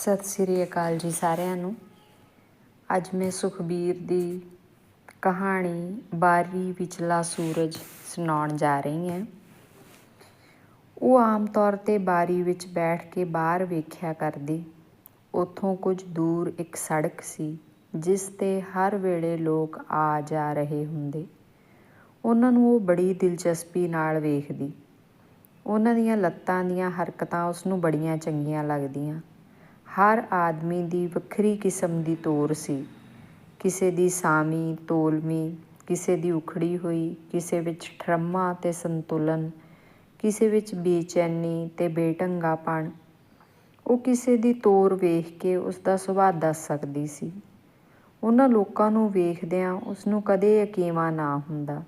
ਸਤਿ ਸ੍ਰੀ ਅਕਾਲ ਜੀ ਸਾਰਿਆਂ ਨੂੰ। ਅੱਜ ਮੈਂ ਸੁਖਬੀਰ ਦੀ ਕਹਾਣੀ ਬਾਰੀ ਵਿਚਲਾ ਸੂਰਜ ਸੁਣਾਉਣ ਜਾ ਰਹੀ ਹਾਂ। ਉਹ ਆਮ ਤੌਰ ਤੇ ਬਾਰੀ ਵਿੱਚ ਬੈਠ ਕੇ ਬਾਹਰ ਵੇਖਿਆ ਕਰਦੀ। ਉੱਥੋਂ ਕੁਝ ਦੂਰ ਇੱਕ ਸੜਕ ਸੀ, ਜਿਸ ਤੇ ਹਰ ਵੇਲੇ ਲੋਕ ਆ ਜਾ ਰਹੇ ਹੁੰਦੇ। ਉਹਨਾਂ ਨੂੰ ਉਹ ਬੜੀ ਦਿਲਚਸਪੀ ਨਾਲ ਵੇਖਦੀ। ਉਹਨਾਂ ਦੀਆਂ ਲੱਤਾਂ ਦੀਆਂ ਹਰਕਤਾਂ ਉਸ ਨੂੰ ਬੜੀਆਂ ਚੰਗੀਆਂ ਲੱਗਦੀਆਂ। ਹਰ ਆਦਮੀ ਦੀ ਵੱਖਰੀ ਕਿਸਮ ਦੀ ਤੋਰ ਸੀ। ਕਿਸੇ ਦੀ ਸਾਮੀ ਤੋਲਮੀ ਕਿਸੇ ਦੀ ਉਖੜੀ ਹੋਈ, ਕਿਸੇ ਵਿੱਚ ਠਰਮਾ ਤੇ ਸੰਤੁਲਨ, ਕਿਸੇ ਵਿੱਚ ਬੇਚੈਨੀ ਤੇ ਬੇਟੰਗਾਪਣ। ਉਹ ਕਿਸੇ ਦੀ ਤੋਰ ਵੇਖ ਕੇ ਉਸ ਦਾ ਸੁਭਾਅ ਦੱਸ ਸਕਦੀ ਸੀ। ਉਹਨਾਂ ਲੋਕਾਂ ਨੂੰ ਵੇਖਦਿਆਂ ਉਸ ਨੂੰ ਕਦੇ ਯਕੀਵਾ ਨਾ ਹੁੰਦਾ।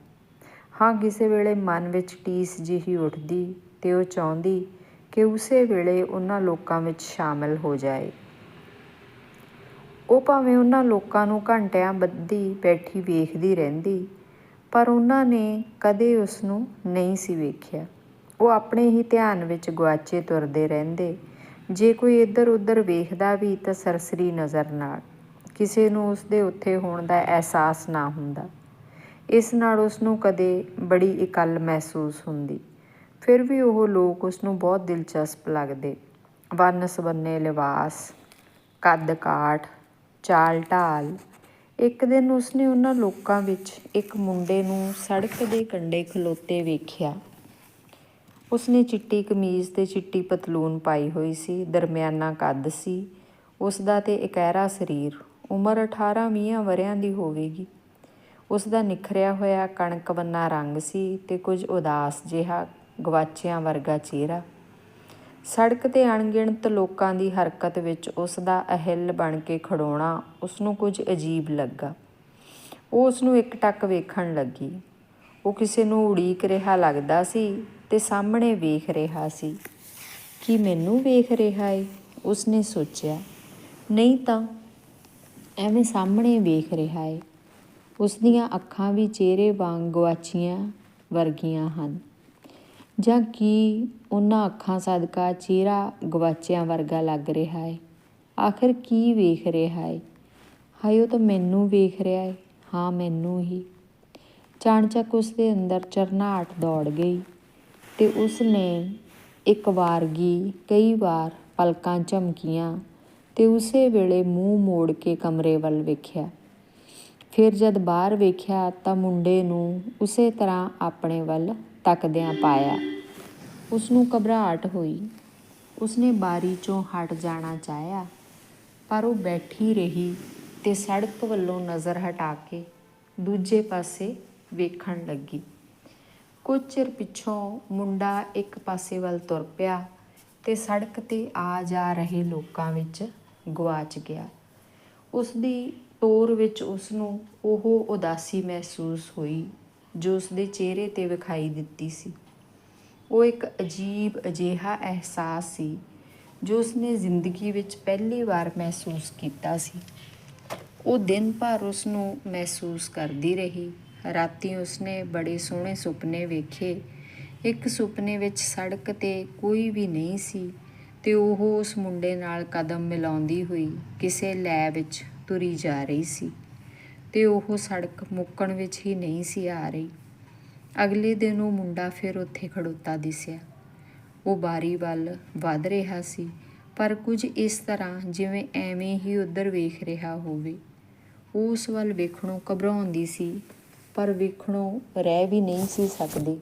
ਹਾਂ, ਕਿਸੇ ਵੇਲੇ ਮਨ ਵਿੱਚ ਟੀਸ ਜਿਹੀ ਉੱਠਦੀ ਤੇ ਉਹ ਚਾਹੁੰਦੀ ਕਿ ਉਸੇ ਵੇਲੇ ਉਹਨਾਂ ਲੋਕਾਂ ਵਿੱਚ ਸ਼ਾਮਲ ਹੋ ਜਾਏ। ਉਹ ਭਾਵੇਂ ਉਹਨਾਂ ਲੋਕਾਂ ਨੂੰ ਘੰਟਿਆਂ ਬੱਧੀ ਬੈਠੀ ਵੇਖਦੀ ਰਹਿੰਦੀ, ਪਰ ਉਹਨਾਂ ਨੇ ਕਦੇ ਉਸ ਨੂੰ ਨਹੀਂ ਸੀ ਵੇਖਿਆ। ਉਹ ਆਪਣੇ ਹੀ ਧਿਆਨ ਵਿੱਚ ਗੁਆਚੇ ਤੁਰਦੇ ਰਹਿੰਦੇ। ਜੇ ਕੋਈ ਇੱਧਰ ਉੱਧਰ ਵੇਖਦਾ ਵੀ ਤਾਂ ਸਰਸਰੀ ਨਜ਼ਰ ਨਾਲ। ਕਿਸੇ ਨੂੰ ਉਸ ਦੇ ਉੱਥੇ ਹੋਣ ਦਾ ਅਹਿਸਾਸ ਨਾ ਹੁੰਦਾ। ਇਸ ਨਾਲ ਉਸ ਨੂੰ ਕਦੇ ਬੜੀ ਇਕੱਲ ਮਹਿਸੂਸ ਹੁੰਦੀ। ਫਿਰ ਵੀ ਉਹ ਲੋਕ ਉਸ ਨੂੰ ਬਹੁਤ ਦਿਲਚਸਪ ਲੱਗਦੇ। ਵੰਨ ਸਵੰਨੇ ਲਿਬਾਸ ਕੱਦ ਕਾਠ, ਚਾਲ ਢਾਲ। ਇੱਕ ਦਿਨ ਉਸਨੇ ਉਹਨਾਂ ਲੋਕਾਂ ਵਿੱਚ ਇੱਕ ਮੁੰਡੇ ਨੂੰ ਸੜਕ ਦੇ ਕੰਢੇ ਖਲੋਤੇ ਵੇਖਿਆ। ਉਸਨੇ ਚਿੱਟੀ ਕਮੀਜ਼ ਤੇ ਚਿੱਟੀ ਪਤਲੂਨ ਪਾਈ ਹੋਈ ਸੀ, ਦਰਮਿਆਨਾ ਕੱਦ ਸੀ। ਉਸ ਦਾ ਤੇ ਇਕਹਿਰਾ ਸਰੀਰ, ਉਮਰ 18-20 ਵਰਿਆਂ ਦੀ ਹੋਵੇਗੀ। ਉਸ ਦਾ ਨਿਖਰਿਆ ਹੋਇਆ ਕਣਕ ਬੰਨਾ ਰੰਗ ਸੀ ਤੇ ਕੁਝ ਉਦਾਸ ਜਿਹਾ ਗਵਾਚਿਆਂ ਵਰਗਾ ਚਿਹਰਾ। ਸੜਕ ਤੇ ਅਣਗਿਣਤ ਲੋਕਾਂ ਦੀ ਹਰਕਤ ਵਿੱਚ ਉਸ ਦਾ ਅਹਿਲ ਬਣ ਕੇ ਖੜੋਣਾ ਉਸ ਨੂੰ ਕੁਝ ਅਜੀਬ ਲੱਗਾ। ਉਹ ਉਸ ਨੂੰ ਇੱਕ ਟੱਕ ਵੇਖਣ ਲੱਗੀ। ਉਹ ਕਿਸੇ ਨੂੰ ਉਡੀਕ ਰਿਹਾ ਲੱਗਦਾ ਸੀ ਤੇ ਸਾਹਮਣੇ ਵੇਖ ਰਿਹਾ ਸੀ। ਕੀ ਮੈਨੂੰ ਵੇਖ ਰਿਹਾ ਏ? ਉਸਨੇ ਸੋਚਿਆ। ਨਹੀਂ ਤਾਂ, ਐਵੇਂ ਸਾਹਮਣੇ ਵੇਖ ਰਿਹਾ ਏ। ਉਸ ਦੀਆਂ ਅੱਖਾਂ ਵੀ ਚਿਹਰੇ ਵਾਂਗ ਗਵਾਚੀਆਂ ਵਰਗੀਆਂ ਹਨ। ਜਾਂ ਕੀ ਉਹਨਾਂ ਅੱਖਾਂ ਸਦਕਾ ਚਿਹਰਾ ਗਵਾਚਿਆਂ ਵਰਗਾ ਲੱਗ ਰਿਹਾ ਹੈ ਆਖਿਰ ਕੀ ਵੇਖ ਰਿਹਾ ਹੈ ਹਾਏ, ਉਹ ਤਾਂ ਮੈਨੂੰ ਵੇਖ ਰਿਹਾ ਹੈ ਹਾਂ, ਮੈਨੂੰ ਹੀ। ਚਾਣਚੱਕ ਉਸ ਦੇ ਅੰਦਰ ਚਰਨਾਹਟ ਦੌੜ ਗਈ ਤੇ ਉਸ ਨੇ ਇੱਕ ਵਾਰਗੀ ਕਈ ਵਾਰ ਪਲਕਾਂ ਝਮਕੀਆਂ ਤੇ ਉਸੇ ਵੇਲੇ ਮੂੰਹ ਮੋੜ ਕੇ ਕਮਰੇ ਵੱਲ ਵੇਖਿਆ। ਫਿਰ ਜਦ ਬਾਹਰ ਵੇਖਿਆ ਤਾਂ ਮੁੰਡੇ ਨੂੰ ਉਸੇ ਤਰ੍ਹਾਂ ਆਪਣੇ ਵੱਲ ਤੱਕਦਿਆਂ ਪਾਇਆ। ਉਸ ਨੂੰ ਘਬਰਾਹਟ ਹੋਈ। ਉਸਨੇ ਬਾਰੀ ਚੋਂ ਹਟ ਜਾਣਾ ਚਾਹਿਆ, ਪਰ ਉਹ ਬੈਠੀ ਰਹੀ ਤੇ ਸੜਕ ਵੱਲੋਂ ਨਜ਼ਰ ਹਟਾ ਕੇ ਦੂਜੇ ਪਾਸੇ ਵੇਖਣ ਲੱਗੀ। ਕੁਝ ਚਿਰ ਪਿੱਛੋਂ ਮੁੰਡਾ ਇੱਕ ਪਾਸੇ ਵੱਲ ਤੁਰ ਪਿਆ ਤੇ ਸੜਕ ਤੇ ਆ ਜਾ ਰਹੇ ਲੋਕਾਂ ਵਿੱਚ ਗਵਾਚ ਗਿਆ। ਉਸ ਦੀ ਟੋਰ ਵਿੱਚ ਉਸ ਨੂੰ ਉਹ ਉਦਾਸੀ ਮਹਿਸੂਸ ਹੋਈ ਜੋ ਉਸ ਦੇ ਚਿਹਰੇ ਤੇ ਵਿਖਾਈ ਦਿੱਤੀ ਸੀ। ਉਹ ਇੱਕ ਅਜੀਬ ਅਜਿਹਾ ਅਹਿਸਾਸ ਸੀ, ਜੋ ਉਸਨੇ ਜ਼ਿੰਦਗੀ ਵਿੱਚ ਪਹਿਲੀ ਵਾਰ ਮਹਿਸੂਸ ਕੀਤਾ ਸੀ। ਉਹ ਦਿਨ ਭਰ ਉਸ ਨੂੰ ਮਹਿਸੂਸ ਕਰਦੀ ਰਹੀ। ਰਾਤੀ ਉਸਨੇ ਬੜੇ ਸੋਹਣੇ ਸੁਪਨੇ ਵੇਖੇ। ਇੱਕ ਸੁਪਨੇ ਵਿੱਚ ਸੜਕ ਤੇ ਕੋਈ ਵੀ ਨਹੀਂ ਸੀ ਤੇ ਉਹ ਉਸ ਮੁੰਡੇ ਨਾਲ ਕਦਮ ਮਿਲਾਉਂਦੀ ਹੋਈ ਕਿਸੇ ਲੈ ਵਿੱਚ ਤੁਰੀ ਜਾ ਰਹੀ ਸੀ। ਤੇ ਉਹ ਸੜਕ ਮੁੱਕਣ ਵਿੱਚ ਹੀ ਨਹੀਂ ਸੀ ਆ ਰਹੀ। ਅਗਲੇ ਦਿਨ ਉਹ ਮੁੰਡਾ ਫਿਰ ਉੱਥੇ ਖੜੋਤਾ ਦਿਸਿਆ। ਉਹ ਬਾਰੀ ਵੱਲ ਵੱਧ ਰਿਹਾ ਸੀ, ਪਰ ਕੁਝ ਇਸ ਤਰ੍ਹਾਂ ਜਿਵੇਂ ਐਵੇਂ ਹੀ ਉੱਧਰ ਵੇਖ ਰਿਹਾ ਹੋਵੇ। ਉਹ ਉਸ ਵੱਲ ਵੇਖਣੋਂ ਘਬਰਾਉਂਦੀ ਸੀ, ਪਰ ਵੇਖਣੋਂ ਰਹਿ ਵੀ ਨਹੀਂ ਸੀ ਸਕਦੀ।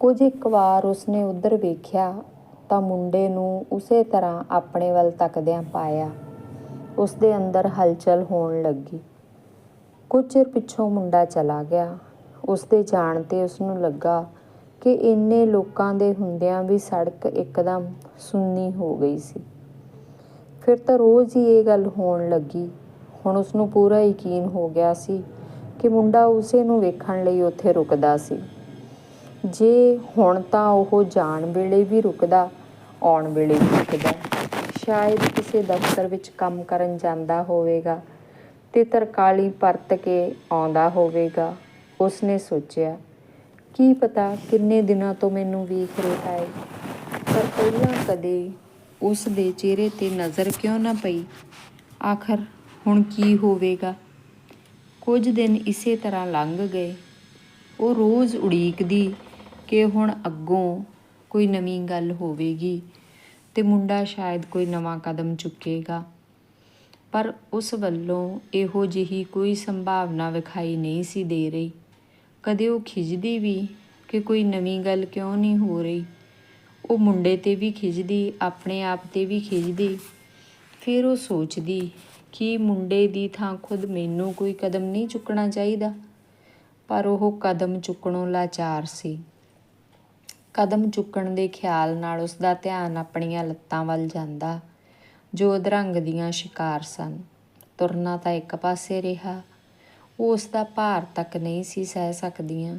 ਕੁਝ ਇੱਕ ਵਾਰ ਉਸਨੇ ਉੱਧਰ ਵੇਖਿਆ ਤਾਂ ਮੁੰਡੇ ਨੂੰ ਉਸੇ ਤਰ੍ਹਾਂ ਆਪਣੇ ਵੱਲ ਤੱਕਦਿਆਂ ਪਾਇਆ। ਉਸ ਦੇ ਅੰਦਰ ਹਲਚਲ ਹੋਣ ਲੱਗੀ। ਕੁਝ ਚਿਰ ਪਿੱਛੋਂ ਮੁੰਡਾ ਚਲਾ ਗਿਆ। ਉਸ ਦੇ ਜਾਣ ਤੇ ਉਸ ਨੂੰ ਲੱਗਾ ਕਿ ਇੰਨੇ ਲੋਕਾਂ ਦੇ ਹੁੰਦਿਆਂ ਵੀ ਸੜਕ ਇੱਕਦਮ ਸੁੰਨੀ ਹੋ ਗਈ ਸੀ। ਫਿਰ ਤਾਂ ਰੋਜ਼ ਹੀ ਇਹ ਗੱਲ ਹੋਣ ਲੱਗੀ। ਹੁਣ ਉਸ ਨੂੰ ਪੂਰਾ ਯਕੀਨ ਹੋ ਗਿਆ ਸੀ ਕਿ ਮੁੰਡਾ ਉਸੇ ਨੂੰ ਵੇਖਣ ਲਈ ਉੱਥੇ ਰੁਕਦਾ ਸੀ। ਜੇ ਹੁਣ ਤਾਂ ਉਹ ਜਾਣ ਵੇਲੇ ਵੀ ਰੁਕਦਾ, ਆਉਣ ਵੇਲੇ ਵੀ ਰੁਕਦਾ। ਸ਼ਾਇਦ ਕਿਸੇ ਦਫ਼ਤਰ ਵਿੱਚ ਕੰਮ ਕਰਨ ਜਾਂਦਾ ਹੋਵੇਗਾ ਤੇ ਤਰਕਾਲੀ ਪਰਤ ਕੇ ਆਉਂਦਾ ਹੋਵੇਗਾ। ਉਸਨੇ ਸੋਚਿਆ, ਕੀ ਪਤਾ ਕਿੰਨੇ ਦਿਨਾਂ ਤੋਂ ਮੈਨੂੰ ਵੇਖ ਰਿਹਾ ਹੈ ਪਰ ਪਹਿਲਾਂ ਕਦੇ ਉਸ ਦੇ ਚਿਹਰੇ ਤੇ ਨਜ਼ਰ ਕਿਉਂ ਨਾ ਪਈ? ਆਖਰ ਹੁਣ ਕੀ ਹੋਵੇਗਾ? ਕੁਝ ਦਿਨ ਇਸੇ ਤਰ੍ਹਾਂ ਲੰਘ ਗਏ। ਉਹ ਰੋਜ਼ ਉਡੀਕਦੀ ਕਿ ਹੁਣ ਅੱਗੋਂ ਕੋਈ ਨਵੀਂ ਗੱਲ ਹੋਵੇਗੀ। ਤੇ ਮੁੰਡਾ ਸ਼ਾਇਦ ਕੋਈ ਨਵਾਂ ਕਦਮ ਚੁੱਕੇਗਾ। ਪਰ ਉਸ ਵੱਲੋਂ ਇਹੋ ਜਿਹੀ ਕੋਈ ਸੰਭਾਵਨਾ ਵਿਖਾਈ ਨਹੀਂ ਸੀ ਦੇ ਰਹੀ। ਕਦੇ ਉਹ ਖਿਜਦੀ ਵੀ ਕਿ ਕੋਈ ਨਵੀਂ ਗੱਲ ਕਿਉਂ ਨਹੀਂ ਹੋ ਰਹੀ। ਉਹ ਮੁੰਡੇ ਤੇ ਵੀ ਖਿਜਦੀ ਆਪਣੇ ਆਪ ਤੇ ਵੀ ਖਿਜਦੀ ਫਿਰ ਉਹ ਸੋਚਦੀ ਕਿ ਮੁੰਡੇ ਦੀ ਥਾਂ ਖੁਦ ਮੈਨੂੰ ਕੋਈ ਕਦਮ ਨਹੀਂ ਚੁੱਕਣਾ ਚਾਹੀਦਾ। ਪਰ ਉਹ ਕਦਮ ਚੁੱਕਣੋਂ ਲਾਚਾਰ ਸੀ। ਕਦਮ ਚੁੱਕਣ ਦੇ ਖਿਆਲ ਨਾਲ ਉਸ ਦਾ ਧਿਆਨ ਆਪਣੀਆਂ ਲੱਤਾਂ ਵੱਲ ਜਾਂਦਾ। ਜੋ ਅਧਰੰਗ ਦੀਆਂ ਸ਼ਿਕਾਰ ਸਨ। ਤੁਰਨਾ ਤਾਂ ਇੱਕ ਪਾਸੇ ਰਿਹਾ। ਉਹ ਉਸ ਦਾ ਭਾਰ ਤੱਕ ਨਹੀਂ ਸੀ ਸਹਿ ਸਕਦੀਆਂ।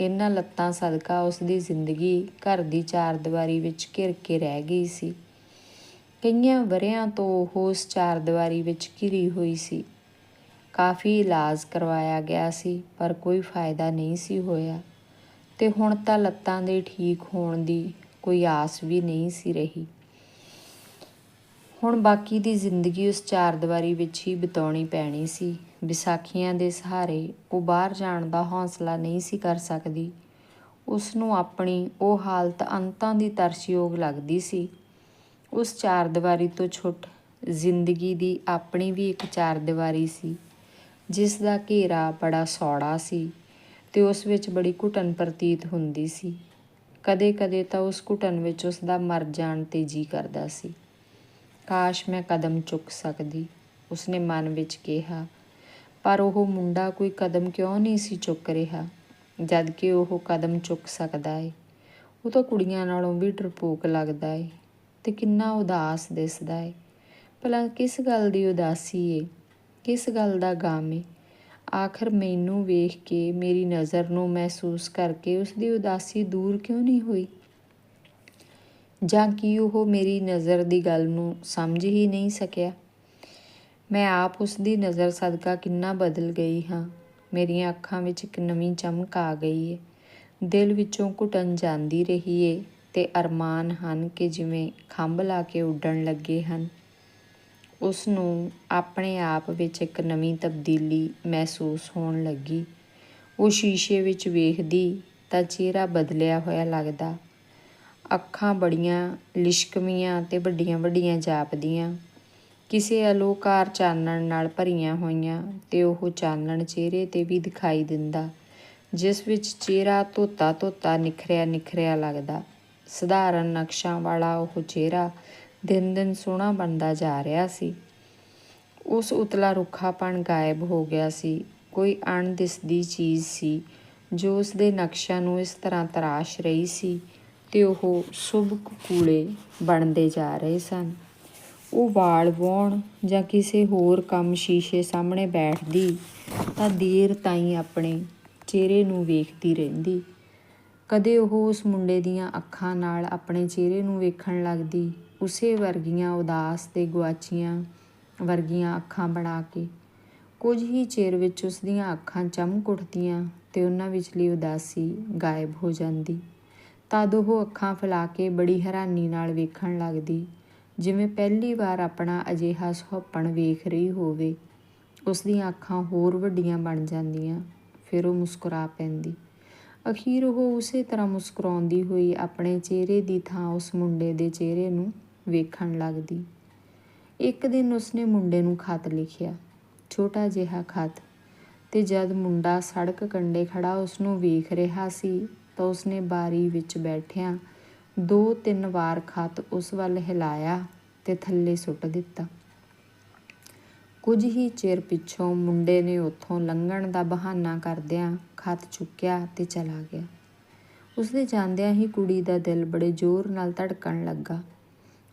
ਇਹਨਾਂ ਲੱਤਾਂ ਸਦਕਾ ਉਸ ਦੀ ਜ਼ਿੰਦਗੀ ਘਰ ਦੀ ਚਾਰ ਦੀਵਾਰੀ ਵਿੱਚ ਘਿਰ ਕੇ ਰਹਿ ਗਈ ਸੀ। ਕਈਆਂ ਵਰਿਆਂ ਤੋਂ ਉਹ ਉਸ ਚਾਰ ਦੀਵਾਰੀ ਵਿੱਚ ਘਿਰੀ ਹੋਈ ਸੀ। ਕਾਫੀ ਇਲਾਜ ਕਰਵਾਇਆ ਗਿਆ ਸੀ, ਪਰ ਕੋਈ ਫਾਇਦਾ ਨਹੀਂ ਸੀ ਹੋਇਆ। ਤੇ ਹੁਣ ਤਾਂ ਲੱਤਾਂ ਦੇ ਠੀਕ ਹੋਣ ਦੀ ਕੋਈ ਆਸ ਵੀ ਨਹੀਂ ਸੀ ਰਹੀ। ਹੁਣ ਬਾਕੀ ਦੀ ਜ਼ਿੰਦਗੀ ਉਸ ਚਾਰ ਦੀਵਾਰੀ ਵਿੱਚ ਹੀ ਬਿਤਾਉਣੀ ਪੈਣੀ ਸੀ। ਵਿਸਾਖੀਆਂ ਦੇ ਸਹਾਰੇ ਉਹ ਬਾਹਰ ਜਾਣ ਦਾ ਹੌਸਲਾ ਨਹੀਂ ਸੀ ਕਰ ਸਕਦੀ। ਉਸ ਨੂੰ ਆਪਣੀ ਉਹ ਹਾਲਤ ਅੰਤਾਂ ਦੀ ਤਰਸਯੋਗ ਲੱਗਦੀ ਸੀ। ਉਸ ਚਾਰ ਦੀਵਾਰੀ ਤੋਂ ਛੁੱਟ ਜ਼ਿੰਦਗੀ ਦੀ ਆਪਣੀ ਵੀ ਇੱਕ ਚਾਰ ਦੀਵਾਰੀ ਸੀ, ਜਿਸ ਦਾ ਘੇਰਾ ਬੜਾ ਸੌੜਾ ਸੀ। ਤੇ ਉਸ ਵਿੱਚ ਬੜੀ ਘੁਟਨ ਪ੍ਰਤੀਤ ਹੁੰਦੀ ਸੀ। ਕਦੇ-ਕਦੇ ਤਾਂ ਉਸ ਘੁਟਨ ਵਿੱਚ ਉਸ ਦਾ ਮਰ ਜਾਣ ਤੇ ਜੀ ਕਰਦਾ ਸੀ। ਕਾਸ਼ ਮੈਂ ਕਦਮ ਚੁੱਕ ਸਕਦੀ, ਉਸਨੇ ਮਨ ਵਿੱਚ ਕਿਹਾ। ਪਰ ਉਹ ਮੁੰਡਾ ਕੋਈ ਕਦਮ ਕਿਉਂ ਨਹੀਂ ਸੀ ਚੁੱਕ ਰਿਹਾ, ਜਦ ਕਿ ਉਹ ਕਦਮ ਚੁੱਕ ਸਕਦਾ ਏ। ਉਹ ਤਾਂ ਕੁੜੀਆਂ ਨਾਲੋਂ ਵੀ ਡਰਪੋਕ ਲੱਗਦਾ ਏ ਤੇ ਕਿੰਨਾ ਉਦਾਸ ਦਿਸਦਾ ਏ। ਭਲਾ ਕਿਸ ਗੱਲ ਦੀ ਉਦਾਸੀ ਏ? ਕਿਸ ਗੱਲ ਦਾ ਗਾਮ ਏ? ਆਖਰ ਮੈਨੂੰ ਵੇਖ ਕੇ, ਮੇਰੀ ਨਜ਼ਰ ਨੂੰ ਮਹਿਸੂਸ ਕਰਕੇ ਉਸ ਦੀ ਉਦਾਸੀ ਦੂਰ ਕਿਉਂ ਨਹੀਂ ਹੋਈ? ਜਾਂ ਕਿ ਉਹ ਮੇਰੀ ਨਜ਼ਰ ਦੀ ਗੱਲ ਨੂੰ ਸਮਝ ਹੀ ਨਹੀਂ ਸਕਿਆ? ਮੈਂ ਆਪ ਉਸ ਦੀ ਨਜ਼ਰ ਸਦਕਾ ਕਿੰਨਾ ਬਦਲ ਗਈ ਹਾਂ। ਮੇਰੀਆਂ ਅੱਖਾਂ ਵਿੱਚ ਇੱਕ ਨਵੀਂ ਚਮਕ ਆ ਗਈ ਏ। ਦਿਲ ਵਿੱਚੋਂ ਘੁਟਨ ਜਾਂਦੀ ਰਹੀ ਏ ਤੇ ਅਰਮਾਨ ਹਨ ਕਿ ਜਿਵੇਂ ਖੰਭ ਲਾ ਕੇ ਉੱਡਣ ਲੱਗੇ ਹਨ। ਉਸ ਨੂੰ ਆਪਣੇ ਆਪ ਵਿੱਚ ਇੱਕ ਨਵੀਂ ਤਬਦੀਲੀ ਮਹਿਸੂਸ ਹੋਣ ਲੱਗੀ। ਉਹ ਸ਼ੀਸ਼ੇ ਵਿੱਚ ਵੇਖਦੀ ਤਾਂ ਚਿਹਰਾ ਬਦਲਿਆ ਹੋਇਆ ਲੱਗਦਾ। ਅੱਖਾਂ ਬੜੀਆਂ ਲਿਸ਼ਕਵੀਆਂ ਤੇ ਵੱਡੀਆਂ ਵੱਡੀਆਂ ਜਾਪਦੀਆਂ। ਕਿਸੇ ਅਲੋਕਾਰ ਚਾਨਣ ਨਾਲ ਭਰੀਆਂ ਹੋਈਆਂ ਤੇ ਉਹ ਚਾਨਣ ਚਿਹਰੇ ਤੇ ਵੀ ਦਿਖਾਈ ਦਿੰਦਾ, ਜਿਸ ਵਿੱਚ ਚਿਹਰਾ ਧੋਤਾ ਧੋਤਾ ਨਿਖਰਿਆ ਨਿਖਰਿਆ ਲੱਗਦਾ। ਸਧਾਰਨ ਨਕਸ਼ਾਂ ਵਾਲਾ ਉਹ ਚਿਹਰਾ ਦਿਨ ਦਿਨ ਸੋਹਣਾ ਬਣਦਾ ਜਾ ਰਿਹਾ ਸੀ। ਉਸ ਉਤਲਾ ਰੁੱਖਾਪਣ ਗਾਇਬ ਹੋ ਗਿਆ ਸੀ। ਕੋਈ ਅਣਦਿਸਦੀ ਚੀਜ਼ ਸੀ, ਜੋ ਉਸ ਦੇ ਨਕਸ਼ਾਂ ਨੂੰ ਇਸ ਤਰ੍ਹਾਂ ਤਰਾਸ਼ ਰਹੀ ਸੀ ਤੇ ਉਹ ਸੁਭ ਕੂਲੇ ਬਣਦੇ ਜਾ ਰਹੇ ਸਨ। ਉਹ ਵਾਲ ਵਾਉਣ ਜਾਂ ਕਿਸੇ ਹੋਰ ਕੰਮ ਸ਼ੀਸ਼ੇ ਸਾਹਮਣੇ ਬੈਠਦੀ ਤਾਂ ਦੇਰ ਤਾਈਂ ਆਪਣੇ ਚਿਹਰੇ ਨੂੰ ਵੇਖਦੀ ਰਹਿੰਦੀ। ਕਦੇ ਉਹ ਉਸ ਮੁੰਡੇ ਦੀਆਂ ਅੱਖਾਂ ਨਾਲ ਆਪਣੇ ਚਿਹਰੇ ਨੂੰ ਵੇਖਣ ਲੱਗਦੀ ਉਸੇ ਵਰਗੀਆਂ ਉਦਾਸ ਤੇ ਗੁਆਚੀਆਂ ਵਰਗੀਆਂ ਅੱਖਾਂ ਬਣਾ ਕੇ, ਕੁਝ ਹੀ ਚਿਰ ਵਿੱਚ ਉਸ ਦੀਆਂ ਅੱਖਾਂ ਚਮਕ ਉੱਠਦੀਆਂ ਤੇ ਉਹਨਾਂ ਵਿਚਲੀ ਉਦਾਸੀ ਗਾਇਬ ਹੋ ਜਾਂਦੀ। ਤਦ ਉਹ ਅੱਖਾਂ ਫੈਲਾ ਕੇ ਬੜੀ ਹੈਰਾਨੀ ਨਾਲ ਵੇਖਣ ਲੱਗਦੀ, ਜਿਵੇਂ ਪਹਿਲੀ ਵਾਰ ਆਪਣਾ ਅਜਿਹਾ ਸੁਹੱਪਣ ਵੇਖ ਰਹੀ ਹੋਵੇ। ਉਸ ਦੀਆਂ ਅੱਖਾਂ ਹੋਰ ਵੱਡੀਆਂ ਬਣ ਜਾਂਦੀਆਂ, ਫਿਰ ਉਹ ਮੁਸਕਰਾ ਪੈਂਦੀ। ਅਖੀਰ ਉਹ ਉਸੇ ਤਰ੍ਹਾਂ ਮੁਸਕਰਾਉਂਦੀ ਹੋਈ ਆਪਣੇ ਚਿਹਰੇ ਦੀ ਥਾਂ ਉਸ ਮੁੰਡੇ ਦੇ ਚਿਹਰੇ ਨੂੰ ਵੇਖਣ ਲੱਗਦੀ। ਇੱਕ ਦਿਨ ਉਸਨੇ ਮੁੰਡੇ ਨੂੰ ਖਤ ਲਿਖਿਆ। ਛੋਟਾ ਜਿਹਾ ਖਤ। ਤੇ ਜਦ ਮੁੰਡਾ ਸੜਕ ਕੰਢੇ ਖੜਾ ਉਸ ਨੂੰ ਵੇਖ ਰਿਹਾ ਸੀ, ਤਾਂ ਉਸਨੇ ਬਾਰੀ ਵਿੱਚ ਬੈਠਿਆਂ ਦੋ ਤਿੰਨ ਵਾਰ ਖਤ ਉਸ ਵੱਲ ਹਿਲਾਇਆ ਤੇ ਥੱਲੇ ਸੁੱਟ ਦਿੱਤਾ। ਕੁਝ ਹੀ ਚਿਰ ਪਿੱਛੋਂ ਮੁੰਡੇ ਨੇ ਉੱਥੋਂ ਲੰਘਣ ਦਾ ਬਹਾਨਾ ਕਰਦਿਆਂ ਖਤ ਚੁੱਕਿਆ ਤੇ ਚਲਾ ਗਿਆ। ਉਸਦੇ ਜਾਂਦਿਆਂ ਹੀ ਕੁੜੀ ਦਾ ਦਿਲ ਬੜੇ ਜ਼ੋਰ ਨਾਲ ਧੜਕਣ ਲੱਗਾ।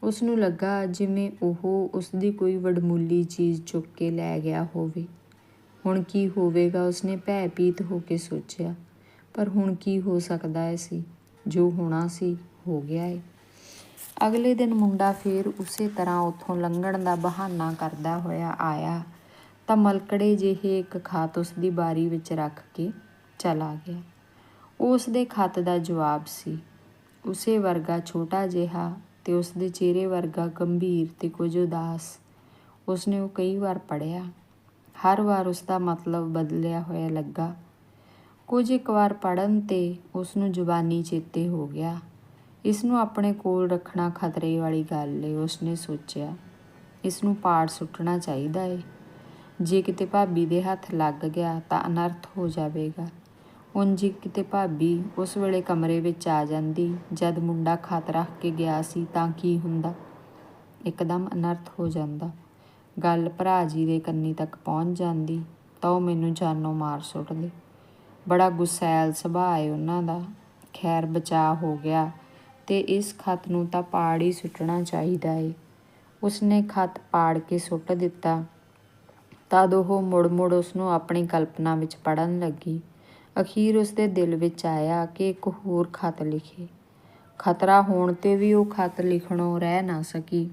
ਉਸ ਨੂੰ ਲੱਗਾ ਜਿਵੇਂ ਉਹ ਉਸ ਦੀ ਕੋਈ ਵਡਮੁੱਲੀ ਚੀਜ਼ ਚੁੱਕ ਕੇ ਲੈ ਗਿਆ ਹੋਵੇ। ਹੁਣ ਕੀ ਹੋਵੇਗਾ? ਉਸਨੇ ਭੈਭੀਤ ਹੋ ਕੇ ਸੋਚਿਆ, ਪਰ ਹੁਣ ਕੀ ਹੋ ਸਕਦਾ ਹੈ ਸੀ? ਜੋ ਹੋਣਾ ਸੀ, ਹੋ ਗਿਆ ਹੈ ਅਗਲੇ ਦਿਨ ਮੁੰਡਾ ਫੇਰ ਉਸੇ ਤਰ੍ਹਾਂ ਉੱਥੋਂ ਲੰਘਣ ਦਾ ਬਹਾਨਾ ਕਰਦਾ ਹੋਇਆ ਆਇਆ, ਤਾਂ ਮਲਕੜੇ ਜਿਹੇ ਇੱਕ ਖਾਤ ਉਸ ਦੀ ਬਾਰੀ ਵਿੱਚ ਰੱਖ ਕੇ ਚਲਾ ਗਿਆ। ਉਸ ਦੇ ਖਤ ਦਾ ਜਵਾਬ ਸੀ, ਉਸੇ ਵਰਗਾ ਛੋਟਾ ਜਿਹਾ ਤੇ ਉਸ ਦੇ ਚਿਹਰੇ ਵਰਗਾ ਗੰਭੀਰ ਤੇ ਕੁਝ ਉਦਾਸ। ਉਸਨੇ ਉਹ ਕਈ ਵਾਰ ਪੜ੍ਹਿਆ। ਹਰ ਵਾਰ ਉਸ ਦਾ ਮਤਲਬ ਬਦਲਿਆ ਹੋਇਆ ਲੱਗਾ। ਕੁਝ ਇੱਕ ਵਾਰ ਪੜਨ ਤੇ ਉਸ ਨੂੰ ਜ਼ੁਬਾਨੀ ਚੇਤੇ ਹੋ ਗਿਆ। ਇਸ ਨੂੰ ਆਪਣੇ ਕੋਲ ਰੱਖਣਾ ਖਤਰੇ ਵਾਲੀ ਗੱਲ ਏ, ਉਸਨੇ ਸੋਚਿਆ। ਇਸ ਨੂੰ ਪਾੜ ਸੁੱਟਣਾ ਚਾਹੀਦਾ ਏ। ਜੇ ਕਿਤੇ ਭਾਬੀ ਦੇ ਹੱਥ ਲੱਗ ਗਿਆ ਤਾਂ ਅਨਰਥ ਹੋ ਜਾਵੇਗਾ। ਉਂਝ ਕਿਤੇ ਭਾਬੀ ਉਸ ਵੇਲੇ ਕਮਰੇ ਵਿੱਚ ਆ ਜਾਂਦੀ, ਜਦ ਮੁੰਡਾ ਖਤ ਰੱਖ ਕੇ ਗਿਆ ਸੀ ਤਾਂ ਕੀ ਹੁੰਦਾ? ਇੱਕਦਮ ਅਨਰਥ ਹੋ ਜਾਂਦਾ। ਗੱਲ ਭਰਾ ਜੀ ਦੇ ਕੰਨੀ ਤੱਕ ਪਹੁੰਚ ਜਾਂਦੀ, ਤਾਂ ਉਹ ਮੈਨੂੰ ਜਾਨੋਂ ਮਾਰ ਸੁੱਟਦੇ। ਬੜਾ ਗੁਸੈਲ ਸੁਭਾਅ ਹੈ ਉਹਨਾਂ ਦਾ। ਖੈਰ ਬਚਾ ਹੋ ਗਿਆ ਤੇ ਇਸ ਖਤ ਨੂੰ ਤਾਂ ਪਾੜ ਹੀ ਸੁੱਟਣਾ ਚਾਹੀਦਾ ਏ। ਉਸਨੇ ਖਤ ਪਾੜ ਕੇ ਸੁੱਟ ਦਿੱਤਾ। ਤਦ ਉਹ ਮੁੜ-ਮੁੜ ਉਸ ਨੂੰ ਆਪਣੀ ਕਲਪਨਾ ਵਿੱਚ ਪੜਨ ਲੱਗੀ। ਅਖੀਰ ਉਸਦੇ ਦਿਲ ਵਿੱਚ ਆਇਆ ਕਿ ਇੱਕ ਹੋਰ ਖਤ ਲਿਖੇ। ਖਤਰਾ ਹੋਣ ਤੇ ਵੀ ਉਹ ਖਤ ਲਿਖਣੋਂ ਰਹਿ ਨਾ ਸਕੀ।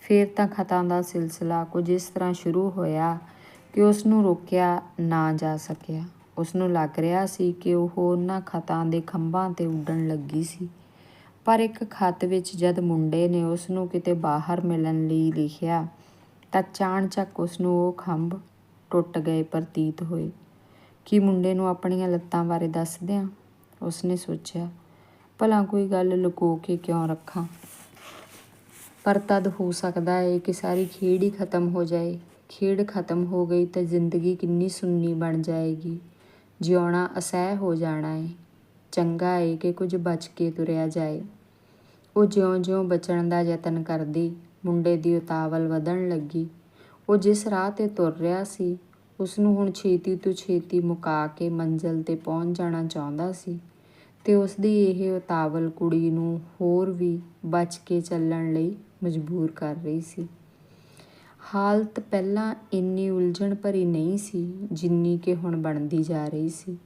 ਫਿਰ ਤਾਂ ਖਤਾਂ ਦਾ ਸਿਲਸਿਲਾ ਕੁਝ ਇਸ ਤਰ੍ਹਾਂ ਸ਼ੁਰੂ ਹੋਇਆ ਕਿ ਉਸ ਨੂੰ ਰੋਕਿਆ ਨਾ ਜਾ ਸਕਿਆ। ਉਸ ਨੂੰ ਲੱਗ ਰਿਹਾ ਸੀ ਕਿ ਉਹ ਉਹਨਾਂ ਖਤਾਂ ਦੇ ਖੰਭਾਂ ਤੇ ਉੱਡਣ ਲੱਗੀ ਸੀ। ਪਰ ਇੱਕ ਖਤ ਵਿੱਚ ਜਦ ਮੁੰਡੇ ਨੇ ਉਸ ਨੂੰ ਕਿਤੇ ਬਾਹਰ ਮਿਲਣ ਲਈ ਲਿਖਿਆ ਤਾਂ ਚਾਣਚੱਕ ਉਸ ਨੂੰ ਉਹ ਖੰਭ ਟੁੱਟ ਗਏ ਪ੍ਰਤੀਤ ਹੋਏ। ਕੀ ਮੁੰਡੇ ਨੂੰ ਆਪਣੀਆਂ ਲੱਤਾਂ ਬਾਰੇ ਦੱਸਦਿਆਂ ਉਸਨੇ ਸੋਚਿਆ, ਭਲਾ ਕੋਈ ਗੱਲ ਲੁਕੋ ਕੇ ਕਿਉਂ ਰੱਖਾਂ? ਪਰ ਤਦ ਹੋ ਸਕਦਾ ਹੈ ਕਿ ਸਾਰੀ ਖੇਡ ਹੀ ਖਤਮ ਹੋ ਜਾਏ। ਖੇਡ ਖਤਮ ਹੋ ਗਈ ਤਾਂ ਜ਼ਿੰਦਗੀ ਕਿੰਨੀ ਸੁੰਨੀ ਬਣ ਜਾਏਗੀ। ਜਿਉਣਾ ਅਸਹਿ ਹੋ ਜਾਣਾ ਹੈ ਚੰਗਾ ਏ ਕਿ ਕੁਝ ਬਚ ਕੇ ਤੁਰਿਆ ਜਾਏ। ਉਹ ਜਿਉਂ-ਜਿਉਂ ਬਚਣ ਦਾ ਯਤਨ ਕਰਦੀ, ਮੁੰਡੇ ਦੀ ਉਤਾਵਲ ਵਧਣ ਲੱਗੀ। ਉਹ ਜਿਸ ਰਾਹ ਤੇ ਤੁਰ ਰਿਹਾ ਸੀ ਉਸ ਨੂੰ ਹੁਣ ਛੇਤੀ ਤੋਂ ਛੇਤੀ ਮੁਕਾ ਕੇ ਮੰਜ਼ਲ ਤੇ ਪਹੁੰਚ ਜਾਣਾ ਚਾਹੁੰਦਾ ਸੀ ਤੇ ਉਸ ਦੀ ਇਹ ਉਤਾਵਲ ਕੁੜੀ ਨੂੰ ਹੋਰ ਵੀ ਬਚ ਕੇ ਚੱਲਣ ਲਈ ਮਜਬੂਰ ਕਰ ਰਹੀ ਸੀ। ਹਾਲਤ ਪਹਿਲਾਂ ਇੰਨੀ ਉਲਝਣ ਭਰੀ ਨਹੀਂ ਸੀ ਜਿੰਨੀ ਕਿ ਹੁਣ ਬਣਦੀ ਜਾ ਰਹੀ ਸੀ।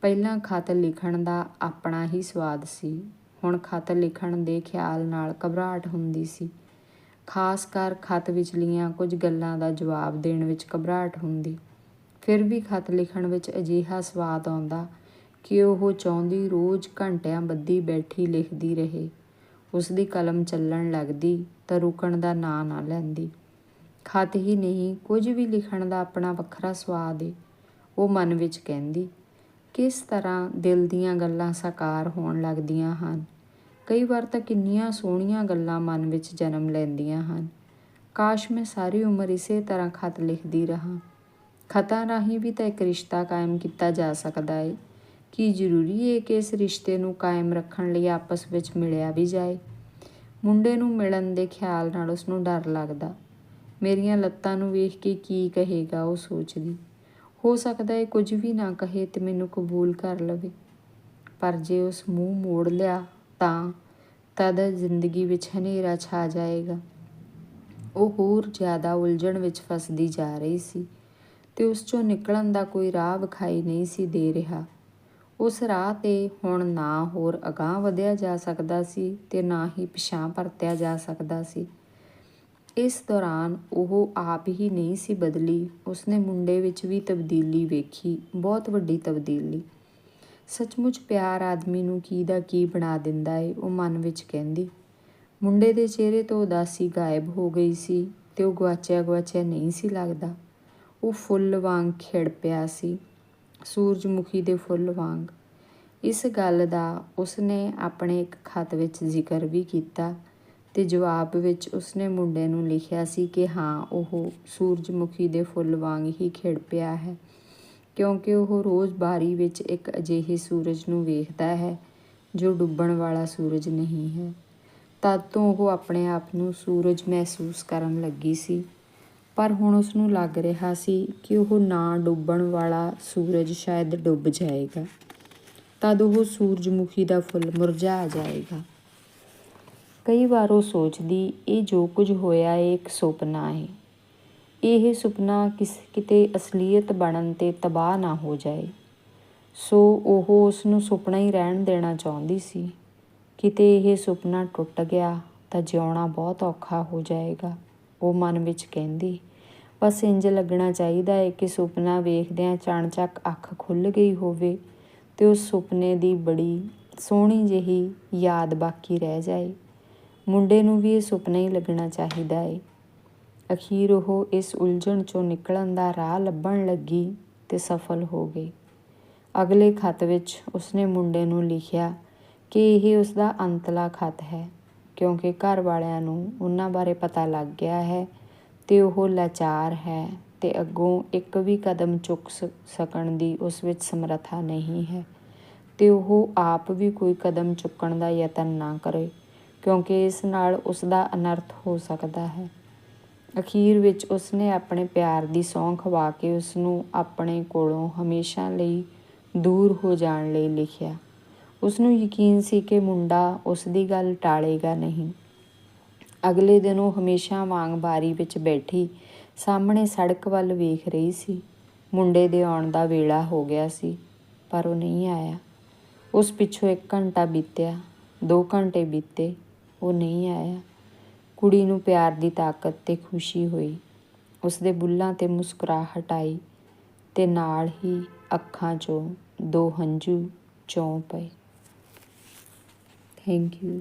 ਪਹਿਲਾਂ ਖਤ ਲਿਖਣ ਦਾ ਆਪਣਾ ਹੀ ਸਵਾਦ ਸੀ, ਹੁਣ ਖਤ ਲਿਖਣ ਦੇ ਖਿਆਲ ਨਾਲ ਘਬਰਾਹਟ ਹੁੰਦੀ ਸੀ। ਖਾਸ ਕਰ ਖਤ ਵਿਚਲੀਆਂ ਕੁਝ ਗੱਲਾਂ ਦਾ ਜਵਾਬ ਦੇਣ ਵਿੱਚ ਘਬਰਾਹਟ ਹੁੰਦੀ। ਫਿਰ ਵੀ ਖਤ ਲਿਖਣ ਵਿੱਚ ਅਜਿਹਾ ਸਵਾਦ ਆਉਂਦਾ ਕਿ ਉਹ ਚਾਹੁੰਦੀ ਰੋਜ਼ ਘੰਟਿਆਂ ਬੱਧੀ ਬੈਠੀ ਲਿਖਦੀ ਰਹੇ। ਉਸ ਦੀ ਕਲਮ ਚੱਲਣ ਲੱਗਦੀ ਤਾਂ ਰੁਕਣ ਦਾ ਨਾਂ ਨਾ ਲੈਂਦੀ। ਖਤ ਹੀ ਨਹੀਂ, ਕੁਝ ਵੀ ਲਿਖਣ ਦਾ ਆਪਣਾ ਵੱਖਰਾ ਸਵਾਦ ਏ। ਉਹ ਮਨ ਵਿੱਚ ਕਹਿੰਦੀ, ਕਿਸ ਤਰ੍ਹਾਂ ਦਿਲ ਦੀਆਂ ਗੱਲਾਂ ਸਾਕਾਰ ਹੋਣ ਲੱਗਦੀਆਂ ਹਨ? ਕਈ ਵਾਰ ਤਾਂ ਕਿੰਨੀਆਂ ਸੋਹਣੀਆਂ ਗੱਲਾਂ ਮਨ ਵਿੱਚ ਜਨਮ ਲੈਂਦੀਆਂ ਹਨ। ਕਾਸ਼ ਮੈਂ ਸਾਰੀ ਉਮਰ ਇਸੇ ਤਰ੍ਹਾਂ ਖਤ ਲਿਖਦੀ ਰਹਾ। ਖਤਾਂ ਰਾਹੀਂ ਵੀ ਤਾਂ ਇੱਕ ਰਿਸ਼ਤਾ ਕਾਇਮ ਕੀਤਾ ਜਾ ਸਕਦਾ ਹੈ ਕੀ ਜ਼ਰੂਰੀ ਹੈ ਕਿ ਇਸ ਰਿਸ਼ਤੇ ਨੂੰ ਕਾਇਮ ਰੱਖਣ ਲਈ ਆਪਸ ਵਿੱਚ ਮਿਲਿਆ ਵੀ ਜਾਏ? ਮੁੰਡੇ ਨੂੰ ਮਿਲਣ ਦੇ ਖਿਆਲ ਨਾਲ ਉਸ ਨੂੰ ਡਰ ਲੱਗਦਾ। ਮੇਰੀਆਂ ਲੱਤਾਂ ਨੂੰ ਵੇਖ ਕੇ ਕੀ ਕਹੇਗਾ ਉਹ ਸੋਚਦੀ। ਹੋ ਸਕਦਾ ਹੈ ਕੁਝ ਵੀ ਨਾ ਕਹੇ ਤੇ ਮੈਨੂੰ ਕਬੂਲ ਕਰ ਲਵੇ। ਪਰ ਜੇ ਉਸ ਮੂੰਹ ਮੋੜ ਲਿਆ ਤਾਂ ਤਦ ਜ਼ਿੰਦਗੀ ਵਿੱਚ ਹਨੇਰਾ ਛਾ ਜਾਏਗਾ। ਉਹ ਹੋਰ ਜ਼ਿਆਦਾ ਉਲਝਣ ਵਿੱਚ ਫਸਦੀ ਜਾ ਰਹੀ ਸੀ ਤੇ ਉਸ ਚੋਂ ਨਿਕਲਣ ਦਾ ਕੋਈ ਰਾਹ ਵਿਖਾਈ ਨਹੀਂ ਸੀ ਦੇ ਰਿਹਾ। ਉਸ ਰਾਹ ਤੇ ਹੁਣ ਨਾ ਹੋਰ ਅਗਾਹ ਵਧਿਆ ਜਾ ਸਕਦਾ ਸੀ ਤੇ ਨਾ ਹੀ ਪਿਛਾਂ ਪਰਤਿਆ ਜਾ ਸਕਦਾ ਸੀ। ਇਸ ਦੌਰਾਨ ਉਹ ਆਪ ਹੀ ਨਹੀਂ ਸੀ ਬਦਲੀ। ਉਸਨੇ ਮੁੰਡੇ ਵਿੱਚ ਵੀ ਤਬਦੀਲੀ ਵੇਖੀ, ਬਹੁਤ ਵੱਡੀ ਤਬਦੀਲੀ। ਸੱਚਮੁੱਚ ਪਿਆਰ ਆਦਮੀ ਨੂੰ ਕੀ ਦਾ ਕੀ ਬਣਾ ਦਿੰਦਾ ਏ, ਉਹ ਮਨ ਵਿੱਚ ਕਹਿੰਦੀ। ਮੁੰਡੇ ਦੇ ਚਿਹਰੇ ਤੋਂ ਉਦਾਸੀ ਗਾਇਬ ਹੋ ਗਈ ਸੀ ਤੇ ਉਹ ਗਵਾਚਿਆ ਗਵਾਚਿਆ ਨਹੀਂ ਸੀ ਲੱਗਦਾ। ਉਹ ਫੁੱਲ ਵਾਂਗ ਖਿੜ ਪਿਆ ਸੀ, ਸੂਰਜਮੁਖੀ ਦੇ ਫੁੱਲ ਵਾਂਗ। ਇਸ ਗੱਲ ਦਾ ਉਸਨੇ ਆਪਣੇ ਇੱਕ ਖਤ ਵਿੱਚ ਜ਼ਿਕਰ ਵੀ ਕੀਤਾ ਤੇ ਜਵਾਬ ਵਿੱਚ ਉਸਨੇ ਮੁੰਡੇ ਨੂੰ ਲਿਖਿਆ ਸੀ ਕਿ ਹਾਂ, ਉਹ ਸੂਰਜਮੁਖੀ ਦੇ ਫੁੱਲ ਵਾਂਗ ਹੀ ਖਿੜ ਪਿਆ ਹੈ। ਕਿਉਂਕਿ ਉਹ ਰੋਜ਼ ਬਾਰੀ ਵਿੱਚ ਇੱਕ ਅਜਿਹੇ ਸੂਰਜ ਨੂੰ ਵੇਖਦਾ ਹੈ, ਜੋ ਡੁੱਬਣ ਵਾਲਾ ਸੂਰਜ ਨਹੀਂ ਹੈ। ਤਦ ਤੋਂ ਉਹ ਆਪਣੇ ਆਪ ਨੂੰ ਸੂਰਜ ਮਹਿਸੂਸ ਕਰਨ ਲੱਗੀ ਸੀ। ਪਰ ਹੁਣ ਉਸ ਨੂੰ ਲੱਗ ਰਿਹਾ ਸੀ ਕਿ ਉਹ ਨਾ ਡੁੱਬਣ ਵਾਲਾ ਸੂਰਜ ਸ਼ਾਇਦ ਡੁੱਬ ਜਾਏਗਾ। ਤਦ ਉਹ ਸੂਰਜਮੁਖੀ ਦਾ ਫੁੱਲ ਮੁਰਝਾ ਜਾਏਗਾ। ਕਈ ਵਾਰ ਉਹ ਸੋਚਦੀ, ਇਹ ਜੋ ਕੁਝ ਹੋਇਆ, ਇਹ ਇੱਕ ਸੁਪਨਾ ਹੈ। ਇਹ ਸੁਪਨਾ ਕਿਸ, ਕਿਤੇ ਅਸਲੀਅਤ ਬਣਨ ਤੇ ਤਬਾਹ ਨਾ ਹੋ ਜਾਏ। ਸੋ ਉਹ ਉਸ ਨੂੰ ਸੁਪਨਾ ਹੀ ਰਹਿਣ ਦੇਣਾ ਚਾਹੁੰਦੀ ਸੀ। ਕਿਤੇ ਇਹ ਸੁਪਨਾ ਟੁੱਟ ਗਿਆ ਤਾਂ ਜਿਉਣਾ ਬਹੁਤ ਔਖਾ ਹੋ ਜਾਏਗਾ, ਉਹ ਮਨ ਵਿੱਚ ਕਹਿੰਦੀ। ਬਸ ਇੰਜ ਲੱਗਣਾ ਚਾਹੀਦਾ ਹੈ ਕਿ ਸੁਪਨਾ ਵੇਖਦਿਆਂ ਚਾਣਚੱਕ ਅੱਖ ਖੁੱਲ ਗਈ ਹੋਵੇ ਤੇ ਉਸ ਸੁਪਨੇ ਦੀ ਬੜੀ ਸੋਹਣੀ ਜਿਹੀ ਯਾਦ ਬਾਕੀ ਰਹਿ ਜਾਏ। ਮੁੰਡੇ ਨੂੰ ਵੀ ਇਹ ਸੁਪਨਾ ਹੀ ਲੱਗਣਾ ਚਾਹੀਦਾ ਹੈ ਅਖੀਰ ਉਹ ਇਸ ਉਲਝਣ ਚੋਂ ਨਿਕਲਣ ਦਾ ਰਾਹ ਲੱਭਣ ਲੱਗੀ ਤੇ ਸਫਲ ਹੋ ਗਈ। ਅਗਲੇ ਖਤ ਵਿੱਚ ਉਸਨੇ ਮੁੰਡੇ ਨੂੰ ਲਿਖਿਆ ਕਿ ਇਹ ਉਸਦਾ ਅੰਤਲਾ ਖਤ ਹੈ, ਕਿਉਂਕਿ ਘਰ ਵਾਲਿਆਂ ਨੂੰ ਉਹਨਾਂ ਬਾਰੇ ਪਤਾ ਲੱਗ ਗਿਆ ਹੈ ਤੇ ਉਹ ਲਾਚਾਰ ਹੈ ਤੇ ਅੱਗੋਂ ਇੱਕ ਵੀ ਕਦਮ ਚੁੱਕ ਸ- ਸਕਣ ਦੀ ਉਸ ਵਿੱਚ ਸਮਰੱਥਾ ਨਹੀਂ ਹੈ ਤੇ ਉਹ ਆਪ ਵੀ ਕੋਈ ਕਦਮ ਚੁੱਕਣ ਦਾ ਯਤਨ ਨਾ ਕਰੇ, ਕਿਉਂਕਿ ਇਸ ਨਾਲ ਉਸ ਦਾ ਅਨਰਥ ਹੋ ਸਕਦਾ ਹੈ। ਅਖੀਰ ਵਿੱਚ ਉਸਨੇ ਆਪਣੇ ਪਿਆਰ ਦੀ ਸਹੁੰ ਖਵਾ ਕੇ ਉਸਨੂੰ ਆਪਣੇ ਕੋਲੋਂ ਹਮੇਸ਼ਾ ਲਈ ਦੂਰ ਹੋ ਜਾਣ ਲਈ ਲਿਖਿਆ। ਉਸਨੂੰ ਯਕੀਨ ਸੀ ਕਿ ਮੁੰਡਾ ਉਸ ਦੀ ਗੱਲ ਟਾਲੇਗਾ ਨਹੀਂ। ਅਗਲੇ ਦਿਨ ਉਹ ਹਮੇਸ਼ਾ ਵਾਂਗ ਬਾਰੀ ਵਿੱਚ ਬੈਠੀ ਸਾਹਮਣੇ ਸੜਕ ਵੱਲ ਵੇਖ ਰਹੀ ਸੀ। ਮੁੰਡੇ ਦੇ ਆਉਣ ਦਾ ਵੇਲਾ ਹੋ ਗਿਆ ਸੀ, ਪਰ ਉਹ ਨਹੀਂ ਆਇਆ। ਉਸ ਪਿੱਛੋਂ ਇੱਕ ਘੰਟਾ ਬੀਤਿਆ, ਦੋ ਘੰਟੇ ਬੀਤੇ, ਉਹ ਨਹੀਂ ਆਇਆ। ਕੁੜੀ ਨੂੰ ਪਿਆਰ ਦੀ ਤਾਕਤ ਤੇ ਖੁਸ਼ੀ ਹੋਈ। ਉਸ ਦੇ ਬੁੱਲਾਂ ਤੇ ਮੁਸਕਰਾਹਟ ਆਈ ਤੇ ਨਾਲ ਹੀ ਅੱਖਾਂ 'ਚੋਂ ਦੋ ਹੰਝੂ ਚੋਂ ਪਏ। Thank you